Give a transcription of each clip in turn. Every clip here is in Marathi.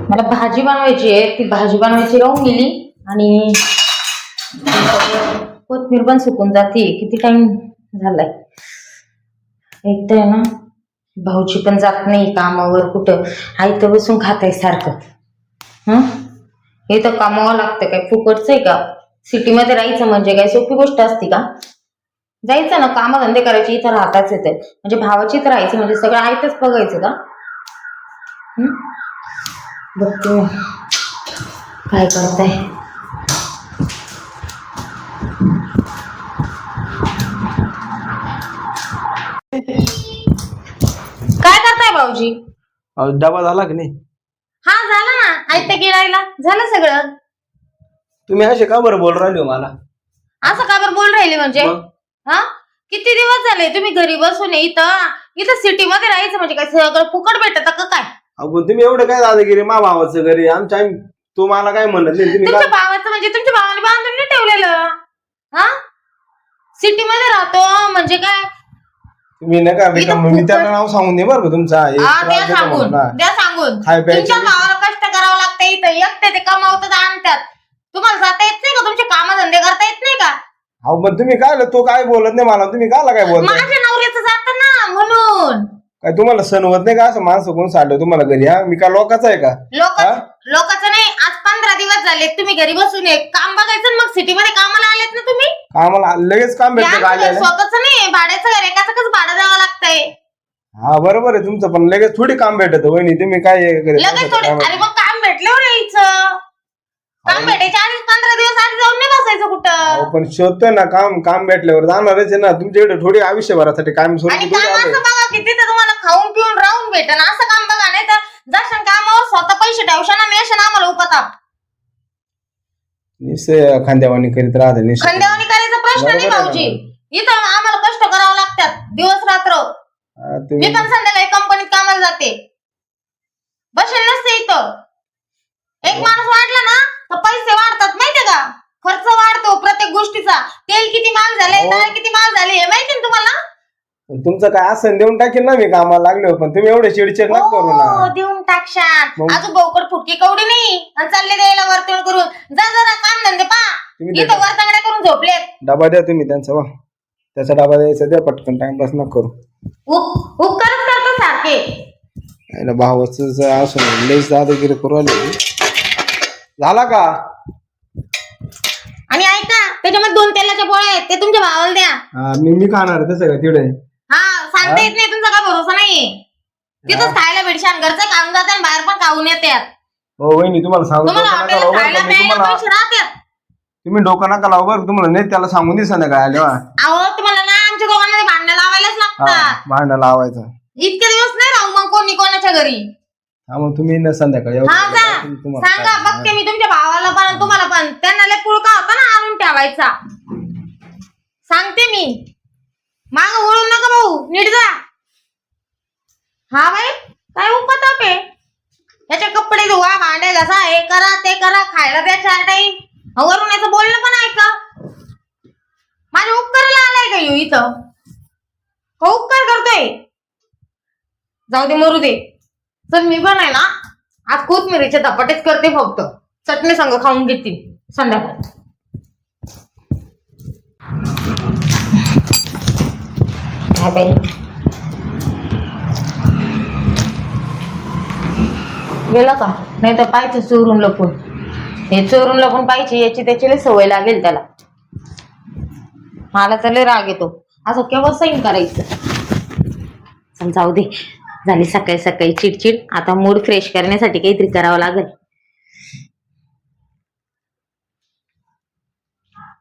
मला भाजी बनवायची आहे. ती भाजी बनवायची राहून गेली आणि कोथमीर पण सुकून जाते. किती टाइम झालाय? एक तर ना भाऊची पण जात नाही कामावर कुठं. आई तर बसून खात आहे सारखं. हं? हे तर कामावं लागतं. काय फुकटचं आहे का? सिटीमध्ये राहायचं म्हणजे काय? सोपी गोष्ट असते का? जायचं ना कामधंदे करायचे इथं राहताच येते. म्हणजे भावाचीच राहायचं म्हणजे सगळं आयतच बघायचं का? बघते. काय करताय? काय करताय भाऊजी? अहो, डबा झाला की नाही? हा झालं ना. आयत्या गिळायला झालं सगळं? तुम्ही असे का बरं बोल राहिले हो मला? असं का बरं बोल राहिले म्हणजे? मग? हा? किती दिवस झाले? तुम्ही घरी बसून इथं इथं सिटी मध्ये राहायचं म्हणजे काय? सगळं फुकट भेटत का काय? पण तुम्ही एवढं काय दादागिरी मा भावाचं घरी आमच्या आम्ही- तू मला काय म्हणत नाही? तुम्ही तुमच्या काय भावाचं म्हणजे तुमच्या भावाने बांधून नाही ठेवलेलं? हा? सिटी मध्ये राहतो म्हणजे काय? तुम्ही नका मी फुकट- त्याला नाव सांगून दे बरं का तुमचा. हे हा त्रास द्या देतो सांगून. द्या सांगून. खाय प्यायचे तुमच्या नाही. भावाला कष्ट करावं लागतं इथं. एकटे ते कमावतात आणतात. तुम्हाला जाता येत नाही का? तुमचे कामधंदे करता येत नाही का? अहो पण तुम्ही काय तो काय बोलत नाही मला? तुम्ही काला काय बोलताय? माझ्या नवऱ्याचं जात ना म्हणून. काय तुम्हाला सण होत नाही का? असं माणसं कोण साठव तुम्हाला घरी हा? मी काय लोकांचा आहे का? लोक हा? लोकांचं नाही. आज पंधरा दिवस झाले तुम्ही घरी बसून आहे काम बघायचं मग सिटी मध्ये कामाला आलेत ना तुम्ही? आम्हाला लगेच काम भेटतं का आल्याला? स्वतःच नाही भाड्याचं घर एकाच भाडं द्यावं लागतंय? हा बरोबर आहे तुमचं पण लगेच थोडी काम भेटत वहिनी तुम्ही काय हे लगेच थोडे अरे मग काम भेटल्यावर यायचं काम भेटायच्या आधी पंधरा दिवस आधी जाऊन नाही बसायचं अहो, कुठं पण शोधतोय ना काम काम भेटल्यावर जाणारच आहे ना. तुमच्याकडे थोडी आयुष्यभरासाठी काम आणि सोडून काम असं बघा की तिथं तुम्हाला खाऊन पिऊन राहून भेटन. असं काम बघा नाही तर जसं कामावर स्वतः पैसे ठेवशाना नेशन आम्हाला उपताप. निश्चय खांद्यावानी करीत राहते निश्चय. खंडेवानी करायचा प्रश्न नाही बरोबर आहे भाऊजी. इथं आम्हाला कष्ट करावं लागतात. दिवस रात्र. हा, मी तुम्ही पण संध्याकाळी कंपनीत कामाला जाते. बसेल नसते इथं. एक माणूस वाढला ना तर पैसे वाढतात माहितीये का? खर्च वाढतो प्रत्येक गोष्टीचा. तेल किती महाग झालंय हो. डाळ किती महाग झाली हे माहिती ना तुम्हाला? तुमचं काय असं देऊन टाकेल ना मी कामाला लागले पण तुम्ही एवढे चिडचिड नका करू हो, ना देऊन टाकशान मग? अजून भाऊकड फुटकी कवडी नाही. आणि चालले द्यायला वर्तुळ करून. जा जरा काम धंदे पा. तुम्ही इथं वरतांगड्या करून झोपलेत. डबा द्या तुम्ही त्यांचा वा. त्याचा डबा द्यायचा द्या पटकन टाइमपास नका करू. उप- उपकारच करतो सारखे. याला भावाच असं लईच दादागिरी करू आले झाला का? आणि ऐका त्याच्यामध्ये दोन तेलाच्या पोळ्या आहेत ते तुमच्या भावाला द्या. हा, मी मी खाणार तसं का तिकडे? हा सांगता येत नाही तुमचा काय भरोसा नाहीये. तिथंच खायला भेटशान घरचं खाऊन जाते आणि बाहेर पण खाऊन येतात हो वहिनी तुम्हाला सांगू तुम्हाला डोकं नका हॉटेलात लावू बरं खायला का? मी प्यायला तुम्हाला पैसे राहतात. तुम्ही डोकं नका लावू बरं तुम्हाला नाही त्याला सांगून दे संध्याकाळी आल्यावर अहो तुम्हाला ना आमच्या दोघांमध्ये भांडणं लावायलाच हा लागतात. भांडण लावायचं. इतके दिवस नाही राहू मग कोणी कोणाच्या घरी. हा मग तुम्ही ना संध्याकाळी हा जा सांगा बघते मी तुमच्या भावाला पण आणि तुम्हाला पण. त्यांना लय पुळका होता ना आणून ठेवायचा. सांगते मी. माग ओळून नका भाऊ नीट जा. हा बाई काय उपताप आहे? याचे कपडे धुवा भांडे घसा हे करा ते करा खायला द्या चार टाईम. वरून याचं बोलणं पण ऐका. माझ्या उपकाराला आलाय का येऊ इथं? हो उपकार करतोय? जाऊ दे मरू दे. तर मी पण आहे ना आज कोथमिरीचे धपाटेच करते फक्त. चटणी संग खाऊन घेते. संध्याकाळी. गेला का? नाही तर पाहिजे चोरून लपून. हे चोरून लपून पाहिजे याची त्याची सवय लागेल त्याला. मला तर राग येतो. असं केव्हा सैन करायचं? जाऊ दे. झाली सकाळी सकाळी चिडचिड. आता मूड फ्रेश करण्यासाठी काहीतरी करावं लागेल.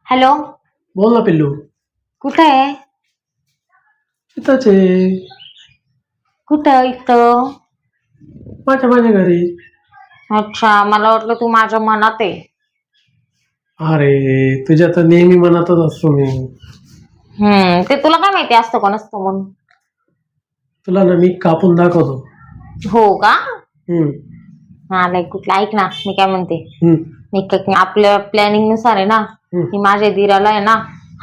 हॅलो बोल ना पिल्लू. कुठं आहे? इथंच आहे. कुठं इथं? माझ्या माझ्या घरी. अच्छा मला वाटलं तू माझ्या मनात आहे. अरे तुझ्या तर नेहमी मनातच असतो मी. हम्म ते तुला काय माहिती असतं का नसतं म्हणून? तुला ना मी कापून दाखवतो. हो का? हम्म, हा नाही कुठलं? ऐक ना मी काय म्हणते? हम्म, मी आपल्या प्लॅनिंगनुसार आहे ना हम्म. मी माझ्या दिराला आहे ना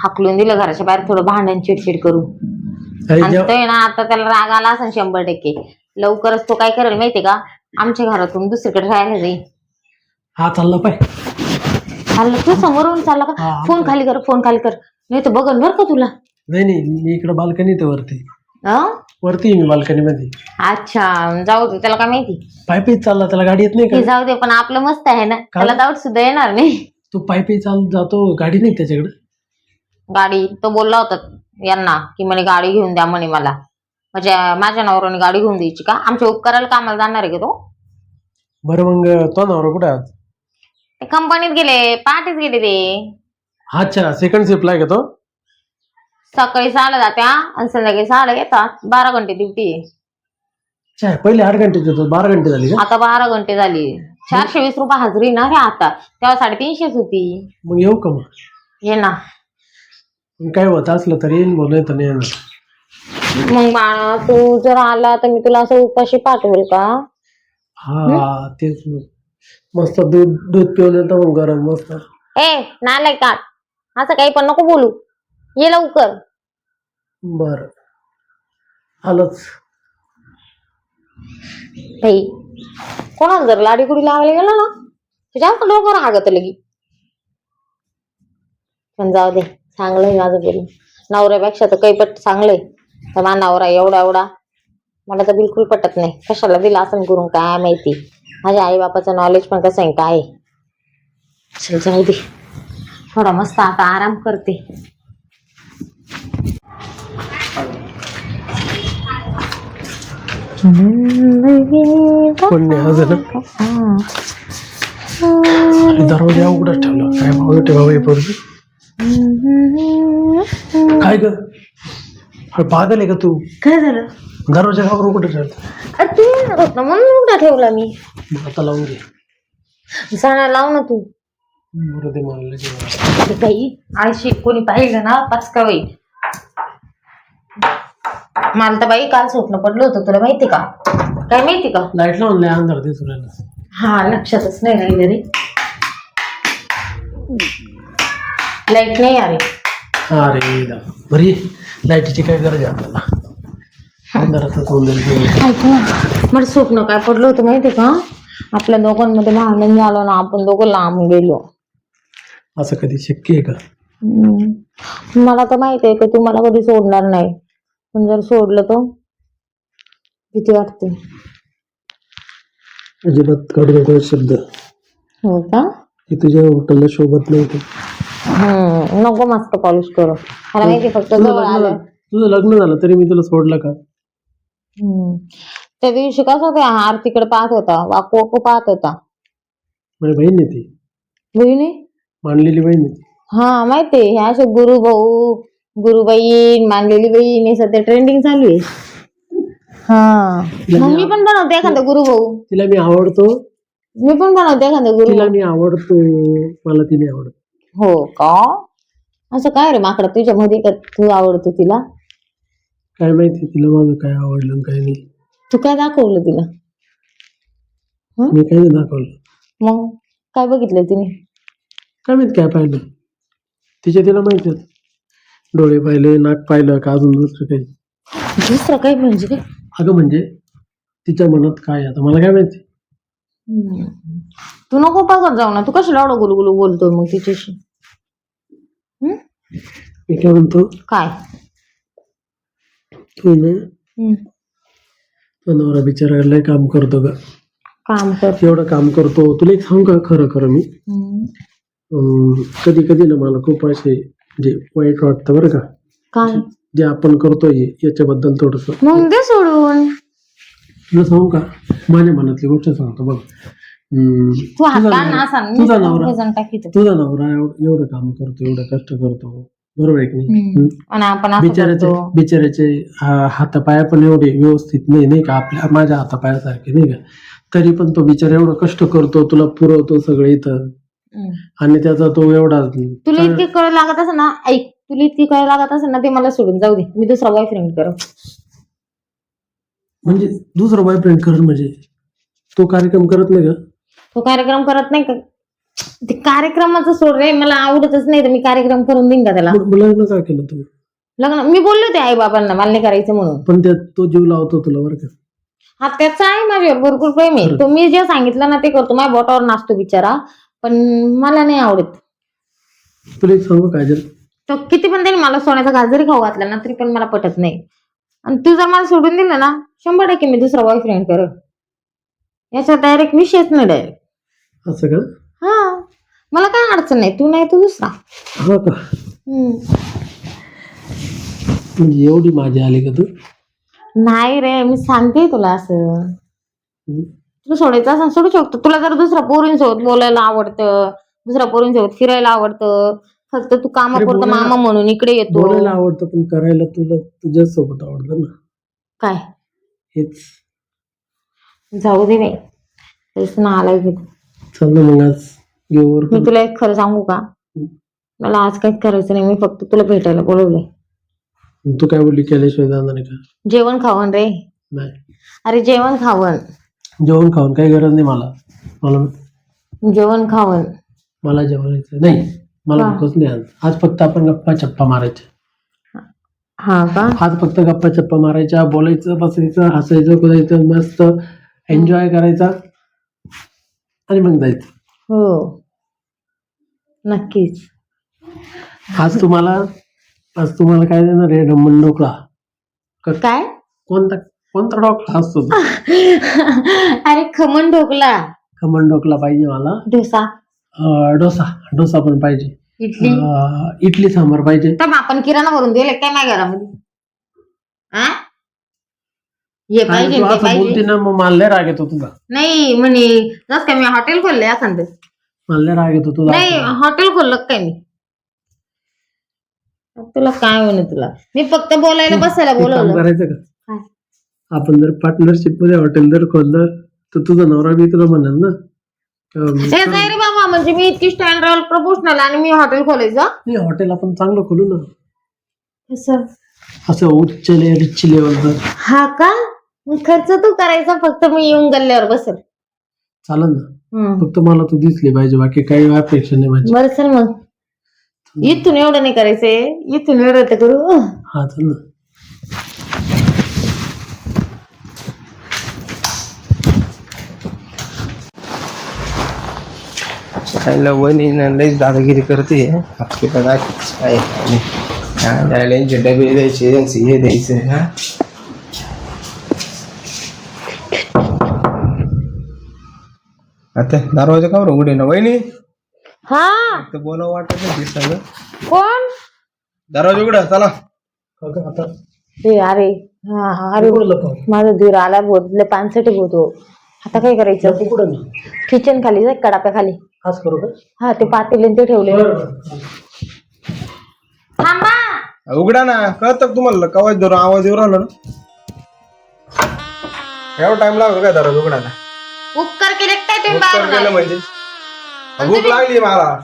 हाकलून दिलं घराच्या बाहेर थोडं भांडण चिडचिड अरे आणि जेव्हा तो आहे ना आता त्याला राग आला असेल शंभर टक्के. लवकरच तो काय करेल माहितीये का? आमच्या घरातून दुसरीकडे राहायला जाईल. हा चालला पाय. चाललं तू समोरून चालला का? फोन खाली कर फोन खाली कर. नाही तर बघन बर का तुला. नाही नाही मी इकडे बाल्कनीत आहे वरती. अं? वरती आहे मी बाल्कनी मध्ये अच्छा जाऊ दे त्याला काय माहिती? पाय पायी चालला त्याला गाडी येत नाही ते का जाऊ दे पण आपलं मस्त आहे ना. त्याला डाऊट सुद्धा येणार नाही. तो पाय पायी चाल जातो गाडी नाही त्याच्याकडे? गाडी तो बोलला होता यांना की म्हणे गाडी घेऊन द्या म्हणे मला. म्हणजे माझ्या नवऱ्याने गाडी घेऊन द्यायची का? आमच्या उपकाराला कामाला जाणार आहे का तो? बरं मग तो नवरा कुठे आहे आज? ते कंपनीत गेले पहाटेच गेले ते. अच्छा सेकंड शिफ्टला आहे का तो? सकाळी सहाला जात्या आणि संध्याकाळी सहाला येतात. बारा घंटे ड्युटी आहे. अच्छा पहिले आठ घंटे बारा घंटे झाली का? आता बारा घंटे झाली. चारशे वीस रुपये हजरी ना रे आता. तेव्हा साडेतीनशेच होती. मग येऊ का मग? ये ना. मग काय होत असलं तर येईन बोल तर नाही येणार. मग बाळा तू जर आला तर मी तुला असं उपाशी पाठवेल का? हा तेच मग. मस्त दूध दूध पिऊन येतं मग गरम मस्त. ए नालाय का असं काही पण नको बोलू. ये लवकर. बर. आलंच. बाई कोणाला जर लाडी गुडी लावायला गेला ना तर जास्त डोकं रागत लगी. पण जाऊ दे चांगलंय माझं बोलून नवऱ्यापेक्षा तर काही पट चांगलंय तर माझा नवरा एवढा एवढा मला तर बिलकुल पटत नाही. कशाला दिला असं करून काय माहिती? माझ्या आई बापाचं नॉलेज पण कसं आहे काय आहे. चल जाऊ दे. थोडा मस्त आता आराम करते. पण नाही आज आहे ना आणि दरवाजा उघडाच ठेवला काय भाऊ ठेवा हे पोरगी काय ग पागल आहे का तू काय झालं दरवाजा का उघडं ठेवला तू होत ना म्हणून उघडा ठेवला मी आता लावून घे जाणार लाव ना तू बाई आळशी कोणी पाहिलं ना पाच का बाई मला तर बाई काल स्वप्न पडलं होतं तुला माहिती का? काय माहिती का? लाइट लावून लय अंधार दिसून हा लक्षातच नाही राहिलं रे. लाइट नाही अरे अरे दा. बरी. लाईटीची काय गरज आहे आपल्याला? ऐक ना मला स्वप्न काय पडलं होतं माहिती का? आपल्या दोघांमध्ये भांडण झालं ना आपण दोघं लांब गेलो. असं कधी शक्य आहे का? हम्म. मला तर माहिती आहे की तू मला कधी सोडणार नाही. पण जर सोडलं तर भीती वाटते. अजिबात कडू नको शब्द. हो का? हे तुझ्या हॉटेलला शोभत नाही ते हम्म नको मस्त पॉलिश करू. मला माहिती फक्त तुझं जवळ लग्न आलं. झालं. तुझं लग्न झालं तरी मी तुला सोडलं का? हम्म. त्या दिवशी कसं होतं आरतीकडे पाहत होता वाकू वाकू पाहत होता. माझी बहीण आहे ती. बहिणी? मानलेली बहीण आहे ती. हा माहिती ह्या असे गुरु भाऊ गुरु बहीण मानलेली बहीण हे सध्या ट्रेंडिंग चालू आहे. हा. मग मी पण बनवते एखादा गुरु भाऊ तिला मी आवडतो. मी पण बनवते एखादा गुरु तिला मी आवडतो. मला तिने आवडत. हो का? असं काय रे माकडा? तुझ्या मध्ये का तू आवडतो तिला. काय माहिती तिला माझं काय आवडलं आणि काय नाही. तू काय दाखवलं तिला? मी नाही दाखवलं. मग काय बघितलं तिने? काय माहीत काय पाहिलं. तिच्या तिला माहिती आहे. डोळे पाहिले नाक पाहिलं का अजून दुसरं काही? दुसरं काय म्हणजे काय? अगं म्हणजे तिच्या मनात काय आहे? आता मला काय माहिती? हम्म. तू नको बघत जाऊ ना. तू कशाला एवढं गुलगुलू बोलतोय मग तिच्याशी? हम्म? मी काय म्हणतो? काय? तू ना हम्म. तो नवरा बिचारा लय काम करतो ग. काम कर एवढं काम करतो. तुला एक सांगू का खरं खरं मी? हम्म. कधी कधी ना मला खूप असे जे वाईट वाटतं बरं का? काय? जे आपण करतोय याच्याबद्दल थोडस. मग दे सोडून. तुला सांगू का? माझ्या मनातली गोष्ट सांगतो बघ. हम्म, तू तुझा नवरा- असा तुझा नवरा वजन टाकीत तुझा नवरा एवढं एवढं काम करतो एवढं कष्ट करतो. बरोबर आहे की नाही? हम्म. हम्म. आणि आपण असं बिचाराचे करतो. बिचाराचे हा- हातापाया पण एवढे व्यवस्थित नाही नाही का? आपल्या माझ्या हातापायासारखे नाही का? तरी पण तो बिचारा एवढं कष्ट करतो तुला पुरवतो सगळं इथं. आणि त्याचा तो एवढा तुला इतकी कळ लागत असेल ना ऐक तुला इतकी कळ लागत असेल ना ते मला सोडून जाऊ दे. मी दुसरा बॉयफ्रेंड कर म्हणजे दुसरा बॉयफ्रेंड करत म्हणजे. तो कार्यक्रम करत नाही का? तो कार्यक्रम करत नाही का? ते कार्यक्रमाचं सोड रे मला आवडतच नाही तर मी कार्यक्रम करून देईन का त्याला? मग लग्न का केलं तू? लग्न मी बोलले होते आई बाबांना मला नाही करायचं म्हणून. पण त्यात तो जीव लावतो तुला बरं का. हा त्याचा आहे माझ्यावर भरपूर प्रेम आहे. तो मी जे सांगितलं ना ते करतो. माझ्या बोटावर नाचतो बिचारा. पण मला नाही आवडत. तुला एक सांगू काजल तो किती पण त्यांनी मला सोन्याचा घास जरी खाऊ घातला ना तरी पण मला पटत नाही. आणि तू जर मला सोडून दिलं ना शंभर टक्के मी दुसरा बॉयफ्रेंड कर याचा डायरेक्ट विषयच नाही डायरेक्ट असं का? हा. मला काय अडचण नाही तू नाही तू दुसरा. हा का? हम्म. म्हणजे एवढी माझी आली का तू? नाही रे मी सांगते तुला असं. तुला सोडायचं असं सोडू शकतो. तुला जर दुसऱ्या पोरींसोबत बोलायला आवडतं दुसऱ्या पोरींसोबत फिरायला आवडतं फक्त तू कामापुरतं बोलायला- मामा म्हणून इकडे येतो. बोलायला आवडतं पण करायला तुला तुझ्याच सोबत आवडतं ना. काय? हेच. जाऊ दे बाई. तेच ना आलाय की. चल ना मग आज घेऊवर मी तुला एक खरं सांगू का? मला आज काहीच करायचं नाही मी फक्त तुला भेटायला बोलवलंय. तू काय बोलली केल्याशिवाय जाणार आहे का? जेवण खावण रे. नाही. अरे जेवण खावण जेवण खाऊन काही गरज नाही मला. मला जेवण खावण मला जेवायचं नाही. मला हा. भूकच नाही आज आज फक्त आपण गप्पा चप्पा मारायच्या. हा का? आज फक्त गप्पा चप्पा मारायच्या बोलायचं बसायचं हसायचं कुदायचं मस्त एन्जॉय करायचा आणि मग जायचं. हो. नक्कीच. आज तुम्हाला आज तुम्हाला काय देणार आहे? रमण ढोकळा. काय? कोणता? कोणता ढोकळा असतो तो? अरे खमण ढोकला. खमण ढोकळा पाहिजे मला. डोसा. अं, डोसा. डोसा पण पाहिजे. इडली. अं, इडली सांबार पाहिजे. तर आपण किराणा भरून दिले काय माझ्या घरामध्ये. आ? हे आणि पाहिजे तू ते असं पाहिजे. ना मग मला लय राग येतो तुझा नाही म्हणे जस काय मी हॉटेल खोललंय एखादं मला लय राग येतो तुझा नाही हॉटेल खोललं का काय मी? तुला काय म्हणे तुला? मी फक्त बोलायला बसायला एक काम बोलवलं. करायचं का? आपण जर पार्टनरशिपमध्ये हॉटेल जर खोललं तर तुझा नवरा बी तुला म्हणेल ना? अं, हे काय? रे बाबा म्हणजे मी इतकी स्टँडर्ड प्रोफेशनल आणि मी हॉटेल खोलायचं. नाही हॉटेल आपण चांगलं खोलू ना. असं. उच्च ले रिच लेवलवर हा का? मग खर्च तू करायचा फक्त मी येऊन गल्ल्यावर बसेल. चालेल ना? हम्म. फक्त मला तू दिसली पाहिजे बाकी काही अपेक्षा नाही माझी. बरं चल मग. इथून एवढं नाही करायचंय. इथून एवढं तर करू. हा चल ना. खायला वहिनी ना लईच दादागिरी करते. काय आहे. हा, यांचे डबे द्यायचे यांचे हे द्यायचं हा. आता दरवाजा का बरं उघडे ना वहिनी? हा. तर बोलावं वाटत नाही सगळं. कोण? दरवाजा उघडा चला. आता? ए अरे हा अरे बोललं का? माझा धीर आला बोलले पानसटी होतो आता काय करायचं? किचन खाली जाय कडाप्या खाली करू का? हा ते पातेले न ते ठेवले थांबा. उघडा ना कळतं तुम्हाला? कवाच धरून आवाज येऊ राहिला ना? एवढा टाइम लागतो काय दरवाजा उघडायला उपकार केले काय तुम्ही उपकार केलं आले? म्हणजे? भूक लागली मला.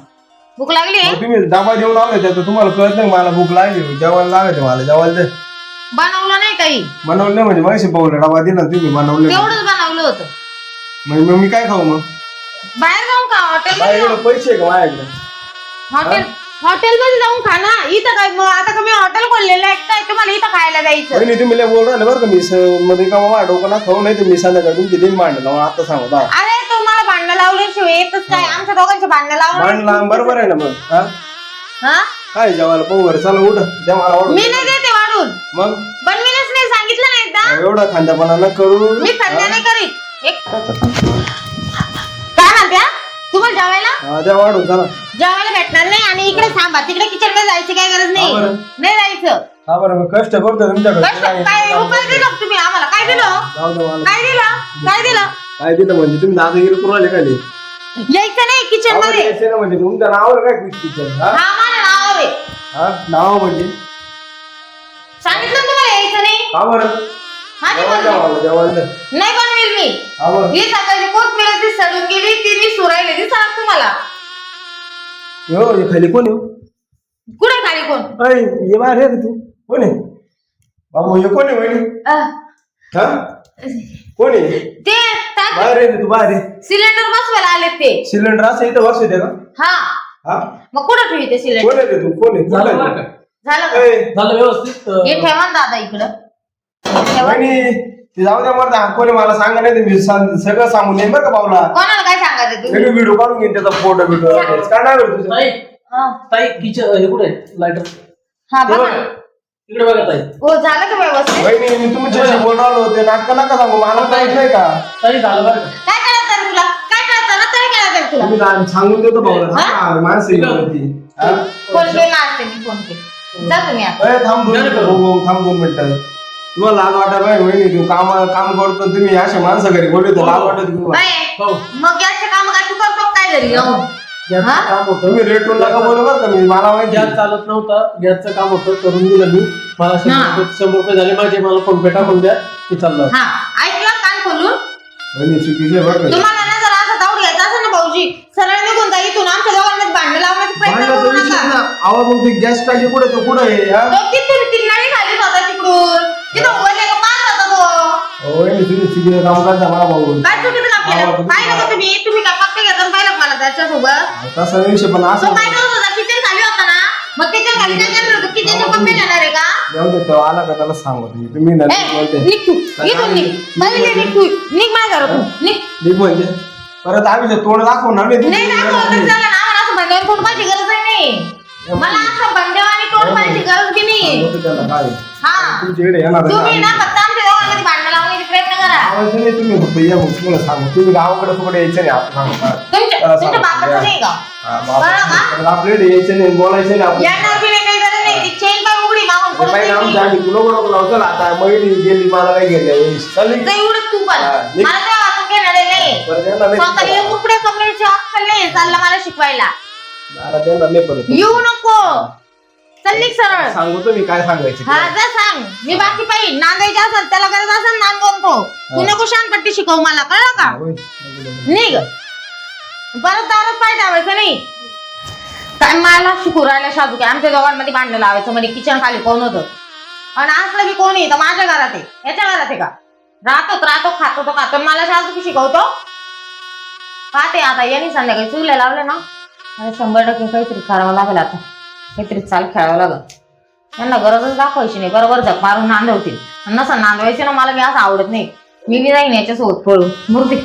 भूक लागली? मग तुम्ही डबा देऊन आले त्याचं तुम्हाला कळत नाही मला भूक लागली? जेवायला लागायचं मला जेवायला दे. बनवलं नाही काही. बनवलं नाही म्हणजे मगाशी पाहून डबा दिला तुम्ही बनवलं. तेवढंच बनवलं होतं. मग मग मी काय खाऊ मग? बाहेर जाऊन खा हॉटेल माझ्याकडे पैसे आहे का माझ्याकडे? हॉटेल हॉटेल मध्ये जाऊन खा ना. इथं काय मग आता का मी हॉटेल खोललेलं आहे काय तुम्हाला इथं खायला जायचं तुम्ही लय बोल राहिले बरं का. मी स- मध्ये का माझ्या डोकं ना खाऊ नाही मी संध्याकाळी तुमची दिन मांडलं आता सांगू अरे तुम्हाला भांडणं लावल्याशिवाय येतच काय? आमच्या दोघांचे भांडणं लावलं मांडला बरोबर आहे ना मग हा? हा? काय जेवायला? पाहू बरं चला उठ. द्या मला वाढून. मी नाही देते वाढून. मग? बनविलच नाही सांगितलं नाही एकदा. एवढा खांद्यापणा न करू. मी संध्या नाही करीत. एक म्हणत्या तुम्हाला जेवायला? हा, द्या वाढून चला. जेवायला भेटणार नाही आणि इकडे थांबा. तिकडे किचनमध्ये जायची काय गरज नाही. बरं? नाही जायचं. हा बरं कष्ट करतो तुमच्याकडे. कष्ट? काय दिलं का तुम्ही आम्हाला? काय दिलं? जाऊ दे मला काय दिलं? काय दिलं? काय दिलं म्हणजे तुम्ही दादागिरी करून आले काय यायचं नाही किचनमध्ये. म्हणजे तुमच्या नावावर काय किचन हा? मला नाव आहे हा नाव म्हणजे? सांगितलं ना तुम्हाला यायचं नाही? का बरं. हा नाही जेवायला बनवेल मी. हा ही सकाळची कोथमीर ती सडून गेली ती मी सुरायली ती सांग तुम्हाला. हो हे खाली कोण येऊ? कुठे खाली कोण? अय ये बाहेर ये रे तू. कोण आहे? बाबू हे कोण आहे वहिनी? अह, हा? कोण आहे? ते बाहेर ये रे तू बाहेर ये. सिलेंडर बसवायला आले ते. सिलेंडर असं इथं बसू दे का हा. हा? मग कुठं ठेवी ते सिलेंडर? कोण आहे रे तू? कोण आहे? झालं बरं आहे का? झालं तू? का? अय, झालं व्यवस्थित. हे ठेवा ना दादा इकडं. ठेवा. वहिनी ते जाऊ द्या मरता कोणी मला सांगा नाही ते मी सांग- सगळं सांगून येईन बरं का कोणाला काय सांगायचं तू? व्हिडिओ व्हिडिओ काढून घेईन त्याचा फोटो व्हिडिओ काय नाव आहे तुझं. ताई हा. ताई किचन हे कुठे लायटर हा बघा. इकडे बघा. ताई. हो झालं का व्यवस्थित? वहिनी मी तुमच्याशी आलो होते नाटक नका सांगू मला माहीत नाही का? ताई झालं बरं. का काय करायचं रे तुला? काय करायचं ना तरी करायचं तुला? तुम्ही जा- सांगून देतो हा, माणसं येऊन होती. हा? फोन पे मारते मी फोन पे. जा तुम्ही आता. ए, थांब दोन मिनिटं. भाऊ, भाऊ, थांब दोन मिनिटं. तुम्हाला लाज वाटायला पाहिजे वहिनी तू काम काम करतो तुम्ही अशा माणसं घरी बोलतो लाज वाटत तुम्हाला. बाय भाऊ मग गॅसचे काम काय? तू करतो का काय घरी राहून गॅसचं हा? काम होतं. तुम्ही रेटून नका बोलू बरं का. मी मला माहिती गॅस चालत नव्हता. गॅसचं काम होतं. करून दिलं मी. मला शंभर हा. रुपये- शंभर रुपये झाले. माझे मला फोन पे टाकून द्या. मी चाललो. हा. ऐकलं कान खोलून? वहिनी चुकीचं बरं का तुम्हाला ना जर असं दाऊड घ्यायचं असेल ना भाऊजी? सरळ निघून जा इथून. आमच्या दोघांमध्ये भांडण लावण्याचा प्रयत्न भांडणाचा करू विषय नका. ना अहो मग ते गॅस टाकी कुठे? तो कुठे आहे? हा? तो तिथून ती नळी खाली होता तिकडून तिथं उभं का पास होता तो अहो, वहिनी तुम्ही चुकीचं काम करता मला भाऊ काय चुकीचं काम आवाज केलं होतो पाहिलं का तुम्ही तुम्ही पाहिलं का मला त्याच्यासोबत? तसा विषय पण तो असं काय करत होता किचन खाली होता ना मग किचन खाली काय करणार होतं. किचनचे पप्पे घेणार आहे का? जाऊ दे तो आला का त्याला सांगू तुम्ही तुम्ही ए, नंतर बोलते. निघ तू. इथून निघ पहिले निघ तू. निघ माझ्या घरातून. निघ. ठीक म्हणजे? परत आम्ही ते तोड दाखवणार नाही दाखव तर चला ना आम्हाला असं भांड्यावर तोंड गरज नाही. मला असं भांड्यावर आणि तोंड गरज बी नाही. हा. येणार आहे तुम्ही ना फक्त आमच्या दोघांमध्ये भांडण लावण्याचा प्रयत्न करा आवाज नाही तुम्ही फक्त या मग तुम्हाला सांगू तुम्ही गावाकडे तुकडे यायचं नाही आपण सांगू. तुमच्या त्याला तुमच्या सांगू. बापाचं नाही का बाप. बरं का? परत आपल्याकडे यायचं नाही बोलायचं नाही आपण येणार बी नाही काही गरज नाही ती चेन पाय उघडी मागून हे पडत बाई, नाही आमच्या ती. आम्ही तुला कडक लावतो आता महिनी गेली मला काय गेले चालेल ते एवढं तू पण हा, निघ. मला तेव्हा वाचून घेणार नाही परत येणार नाही स्वतःला कुकडे कमरेची अक्कल नाही चालला मला शिकवायला नाही परत येऊ नको चल निघ सरळ सांगतो मी काय सांगायचं हा जा सांग मी बाकी पाहिजे नांदायचे असेल त्याला गरज असेल नांद बनतो तू नको शानपट्टी शिकव मला कळलं का. निघ. परत दारात पाय ठेवायचं नाही. काय मला शिकू राहिल्या शाजू काय? आमच्या दोघांमध्ये भांडण लावायचं म्हणजे किचन खाली कोण होतं? आणि असलं की कोणी तर माझ्या घरात आहे. याच्या घरात आहे का? राहतो राहतो खातो तो खातो. मला शाजू की शिकवतो? पाहते आता यांनी संध्याकाळी चुगल्या लावल्या ना. मला शंभर टक्के काहीतरी करावं लागेल आता. काहीतरी चाल खेळावं लागेल. यांना गरजच दाखवायची नाही. बरोबर जग मारून नांदवतील. नसं नांदवायचे ना मला मी असं आवडत नाही. मी नाही याच्यासोबत पळून. मूर्ती